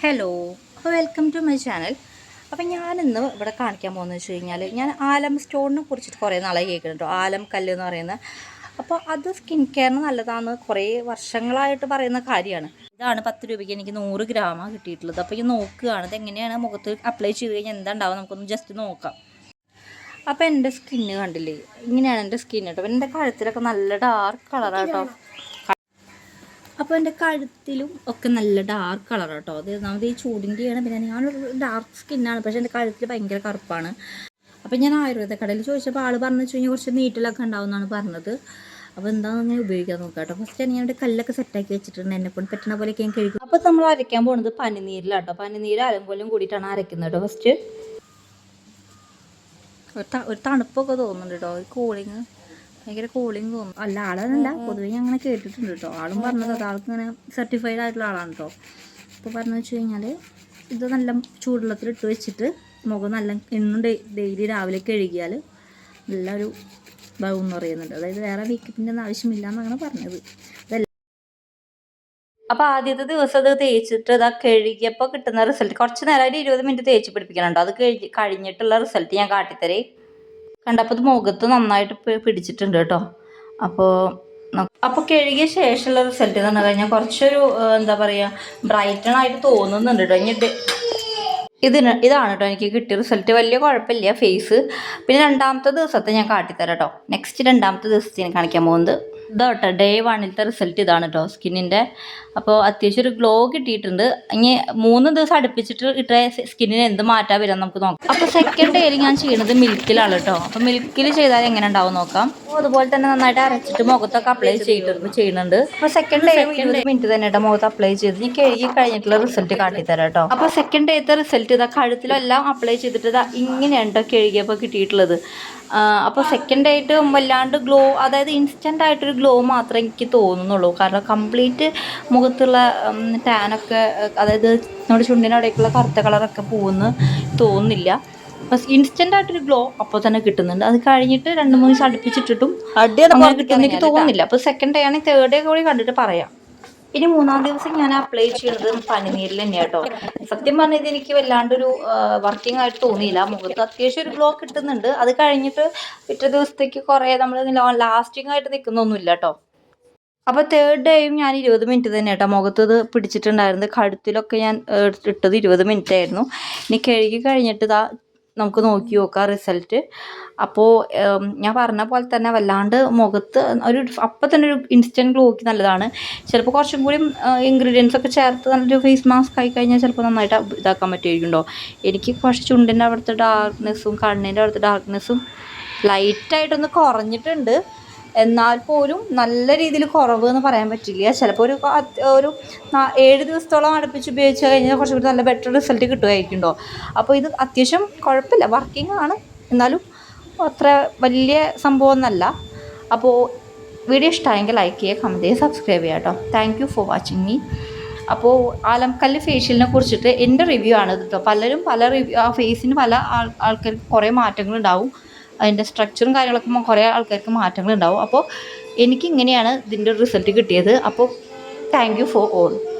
Hello welcome to my channel അപ്പം ഞാനിന്ന് ഇവിടെ കാണിക്കാൻ പോകുന്നത് വെച്ച് കഴിഞ്ഞാൽ ഞാൻ ആലം സ്റ്റോണിനെ കുറിച്ചിട്ട് കുറേ നാളായി കേൾക്കുന്നുണ്ട് ആലം കല്ല് എന്ന് പറയുന്നത് അപ്പോൾ അത് സ്കിൻ കെയറിന് നല്ലതാണെന്ന് കുറേ വർഷങ്ങളായിട്ട് പറയുന്ന കാര്യമാണ്. ഇതാണ് പത്ത് രൂപയ്ക്ക് എനിക്ക് നൂറ് ഗ്രാമാണ് കിട്ടിയിട്ടുള്ളത്. അപ്പോൾ ഈ നോക്കുകയാണ് ഇത് എങ്ങനെയാണ് മുഖത്ത് അപ്ലൈ ചെയ്ത് കഴിഞ്ഞാൽ എന്താ ഉണ്ടാവുക നമുക്കൊന്ന് ജസ്റ്റ് നോക്കാം. അപ്പോൾ എന്റെ സ്കിന്ന് കണ്ടില്ലേ? ഇങ്ങനെയാണ് എന്റെ സ്കിൻ കേട്ടോ. എന്റെ കഴുത്തിലൊക്കെ നല്ല ഡാർക്ക് കളറാണ് കേട്ടോ അപ്പോൾ എന്റെ കഴുത്തിലും ഒക്കെ നല്ല ഡാർക്ക് കളർ കേട്ടോ അത് ഒന്നാമത് ഈ ചൂടിന്റെയാണ് പിന്നെ ഞാനൊരു ഡാർക്ക് സ്കിന്നാണ് പക്ഷേ എന്റെ കഴുത്തിൽ ഭയങ്കര കറുപ്പാണ്. അപ്പോൾ ഞാൻ ആയുർവേദ കടയിൽ ചോദിച്ചപ്പോൾ ആൾ പറഞ്ഞു വെച്ച് കഴിഞ്ഞാൽ കുറച്ച് നീറ്റിലൊക്കെ ഉണ്ടാവും എന്നാണ് പറഞ്ഞത്. അപ്പോൾ എന്താണെന്ന് അങ്ങനെ ഉപയോഗിക്കാൻ നോക്കാം കേട്ടോ. ഫസ്റ്റ് ഞാൻ എന്റെ കല്ലൊക്കെ സെറ്റാക്കി വെച്ചിട്ടുണ്ട്. എന്നെ കൊണ്ട് പറ്റുന്ന പോലെയൊക്കെ ഞാൻ കഴിക്കും അപ്പോൾ നമ്മൾ അരയ്ക്കാൻ പോകുന്നത് പനിനീരിലാണ് കേട്ടോ പനിനീര് അലങ്കോലും കൂടിയിട്ടാണ് അരയ്ക്കുന്നത് കേട്ടോ. ഫസ്റ്റ് ഒരു തണുപ്പൊക്കെ തോന്നുന്നുണ്ട് കേട്ടോ. ഒരു കൂളിങ് ഭയങ്കര കൂളിങ് തോന്നും. അല്ല ആളല്ല പൊതുവേ ഞാൻ അങ്ങനെ കേട്ടിട്ടുണ്ട് കേട്ടോ ആളും പറഞ്ഞത് അത് ആൾക്ക് ഇങ്ങനെ സർട്ടിഫൈഡ് ആയിട്ടുള്ള ആളാണ് കേട്ടോ അപ്പോൾ പറഞ്ഞു വെച്ച് കഴിഞ്ഞാൽ ഇത് നല്ല ചൂടുവെള്ളത്തിൽ ഇട്ട് വെച്ചിട്ട് മുഖം നല്ല എന്നും ഡെയിലി രാവിലെ കഴുകിയാൽ നല്ലൊരു ഇതാവും എന്ന് പറയുന്നുണ്ട്. അതായത് വേറെ മേക്കപ്പിന്റെ ഒന്നും ആവശ്യമില്ല എന്നാണ് പറഞ്ഞത്. അതല്ല അപ്പോൾ ആദ്യത്തെ ദിവസം അത് തേച്ചിട്ട് ഇതാ കഴുകിയപ്പോൾ കിട്ടുന്ന റിസൾട്ട് കുറച്ച് നേരം ഒരു ഇരുപത് മിനിറ്റ് തേച്ച് പിടിപ്പിക്കണുണ്ടോ അത് കഴിഞ്ഞ് കഴിഞ്ഞിട്ടുള്ള റിസൾട്ട് ഞാൻ കാട്ടിത്തരേ. കണ്ടപ്പോൾ ഇത് മുഖത്ത് നന്നായിട്ട് പിടിച്ചിട്ടുണ്ട് കേട്ടോ. അപ്പോൾ അപ്പോൾ കഴുകിയ ശേഷമുള്ള റിസൾട്ട് എന്ന് പറഞ്ഞു കഴിഞ്ഞാൽ കുറച്ചൊരു എന്താ പറയുക ബ്രൈറ്റൺ ആയിട്ട് തോന്നുന്നുണ്ട് കേട്ടോ. ഇനി ഇതിന് ഇതാണ് കേട്ടോ എനിക്ക് കിട്ടിയ റിസൾട്ട് വലിയ കുഴപ്പമില്ല ഫേസ് പിന്നെ രണ്ടാമത്തെ ദിവസത്തെ ഞാൻ കാട്ടിത്തരാം കേട്ടോ. നെക്സ്റ്റ് രണ്ടാമത്തെ ദിവസത്തെ ഞാൻ കാണിക്കാൻ പോകുന്നത്. ഇതാ കേട്ടോ ഡേ വണ്ണിലത്തെ റിസൾട്ട് ഇതാണ് കേട്ടോ സ്കിന്നിന്റെ. അപ്പോൾ അത്യാവശ്യം ഒരു ഗ്ലോ കിട്ടിയിട്ടുണ്ട്. ഇനി മൂന്ന് ദിവസം അടുപ്പിച്ചിട്ട് ഇട്ട സ്കിന്നിന് എന്ത് മാറ്റാൻ വരാൻ നമുക്ക് നോക്കാം. അപ്പോൾ സെക്കൻഡ് ഡേയിൽ ഞാൻ ചെയ്യുന്നത് മിൽക്കിലാണ് കേട്ടോ അപ്പോൾ മിൽക്കിൽ ചെയ്താൽ എങ്ങനെ ഉണ്ടാവും നോക്കാം. അതുപോലെ തന്നെ നന്നായിട്ട് അരച്ചിട്ട് മുഖത്തൊക്കെ അപ്ലൈ ചെയ്തിട്ട് ചെയ്യുന്നുണ്ട്. അപ്പോൾ സെക്കൻഡ് ഡേ ഇരുപത് മിനിറ്റ് തന്നെ കേട്ടോ മുഖത്ത് അപ്ലൈ ചെയ്ത്. ഇനി കഴുകി കഴിഞ്ഞിട്ടുള്ള റിസൾട്ട് കാട്ടിത്തരാം കേട്ടോ അപ്പോൾ സെക്കൻഡ് ഡേത്തെ റിസൾട്ട് ഇതാ കഴുത്തിലെല്ലാം അപ്ലൈ ചെയ്തിട്ട് ഇതാ ഇങ്ങനെയാണ് കേട്ടോ കഴുകിയപ്പോൾ കിട്ടിയിട്ടുള്ളത്. അപ്പോൾ സെക്കൻഡ് ആയിട്ട് വല്ലാണ്ട് ഗ്ലോ അതായത് ഇൻസ്റ്റന്റ് ആയിട്ടൊരു ഗ്ലോ മാത്രമേ എനിക്ക് തോന്നുന്നുള്ളൂ. കാരണം കംപ്ലീറ്റ് മുഖത്തുള്ള ടാനൊക്കെ അതായത് നമ്മുടെ ചുണ്ടിനടയ്ക്കുള്ള കറുത്ത കളറൊക്കെ പോകുമെന്ന് തോന്നുന്നില്ല. അപ്പം ഇൻസ്റ്റന്റ് ആയിട്ടൊരു ഗ്ലോ അപ്പോൾ തന്നെ കിട്ടുന്നുണ്ട്. അത് കഴിഞ്ഞിട്ട് രണ്ട് മൂന്ന് ദിവസം അടുപ്പിച്ചിട്ടിട്ടും അങ്ങനെ കിട്ടുമെന്ന് എനിക്ക് തോന്നുന്നില്ല. അപ്പോൾ സെക്കൻഡ് ഡേ ആണെങ്കിൽ തേർഡ് ഡേ കൂടി കണ്ടിട്ട് പറയാം. ഇനി മൂന്നാം ദിവസം ഞാൻ അപ്ലൈ ചെയ്യുന്നത് പനിനീരിൽ തന്നെയാണ് കേട്ടോ സത്യം പറഞ്ഞത് എനിക്ക് വല്ലാണ്ടൊരു വർക്കിംഗ് ആയിട്ട് തോന്നിയില്ല. മുഖത്ത് അത്യാവശ്യം ഒരു ഗ്ലോ കിട്ടുന്നുണ്ട്. അത് കഴിഞ്ഞിട്ട് പിറ്റേ ദിവസത്തേക്ക് കുറെ നമ്മൾ ലാസ്റ്റിംഗ് ആയിട്ട് നിൽക്കുന്നൊന്നുമില്ല കേട്ടോ അപ്പോൾ തേർഡ് ഡേയും ഞാൻ ഇരുപത് മിനിറ്റ് തന്നെ കേട്ടോ മുഖത്ത് ഇത് പിടിച്ചിട്ടുണ്ടായിരുന്നത്. കഴുത്തിലൊക്കെ ഞാൻ ഇട്ടത് ഇരുപത് മിനിറ്റ് ആയിരുന്നു. ഇനി കഴുകി കഴിഞ്ഞിട്ട് ഇതാ നമുക്ക് നോക്കി നോക്കാം റിസൾട്ട് അപ്പോൾ ഞാൻ പറഞ്ഞ പോലെ തന്നെ വല്ലാണ്ട് മുഖത്ത് ഒരു അപ്പം തന്നെ ഒരു ഇൻസ്റ്റന്റ് ഗ്ലോക്ക് നല്ലതാണ്. ചിലപ്പോൾ കുറച്ചും കൂടി ഇൻഗ്രീഡിയൻസ് ഒക്കെ ചേർത്ത് നല്ലൊരു ഫേസ് മാസ്ക് ആയി കഴിഞ്ഞാൽ ചിലപ്പോൾ നന്നായിട്ട് ഇതാക്കാൻ പറ്റുമായിരിക്കുമല്ലോ. എനിക്ക് കുറച്ച് ചുണ്ടിന്റെ അവിടുത്തെ ഡാർക്ക്നെസ്സും കണ്ണിന്റെ അവിടുത്തെ ഡാർക്ക്നെസ്സും ലൈറ്റായിട്ടൊന്ന് കുറഞ്ഞിട്ടുണ്ട്. എന്നാൽ പോലും നല്ല രീതിയിൽ കുറവ് എന്ന് പറയാൻ പറ്റില്ല. ചിലപ്പോൾ ഒരു ഒരു ഏഴ് ദിവസത്തോളം അടുപ്പിച്ച് ഉപയോഗിച്ച് കഴിഞ്ഞാൽ കുറച്ചും കൂടി നല്ല ബെറ്റർ റിസൾട്ട് കിട്ടുമായിരിക്കുമല്ലോ. അപ്പോൾ ഇത് അത്യാവശ്യം കുഴപ്പമില്ല. വർക്കിംഗ് ആണ്. എന്നാലും അത്ര വലിയ സംഭവം ഒന്നല്ല. അപ്പോൾ വീഡിയോ ഇഷ്ടമായെങ്കിൽ ലൈക്ക് ചെയ്യുക കമന്റ് ചെയ്യുക സബ്സ്ക്രൈബ് ചെയ്യുക കേട്ടോ. Thank you for watching me അപ്പോൾ ആലംകല്ല് ഫേഷ്യലിനെ കുറിച്ചിട്ട് എന്റെ റിവ്യൂ ആണ് കേട്ടോ പലരും പല റിവ്യൂ ആ ഫേസിന് പല ആൾ ആൾക്കാർക്ക് കുറേ മാറ്റങ്ങളുണ്ടാവും. അതിന്റെ സ്ട്രക്ചറും കാര്യങ്ങളൊക്കെ കുറേ ആൾക്കാർക്ക് മാറ്റങ്ങളുണ്ടാവും. അപ്പോൾ എനിക്കിങ്ങനെയാണ് ഇതിന്റെ റിസൾട്ട് കിട്ടിയത്. അപ്പോൾ താങ്ക് യു ഫോർ ഓൾ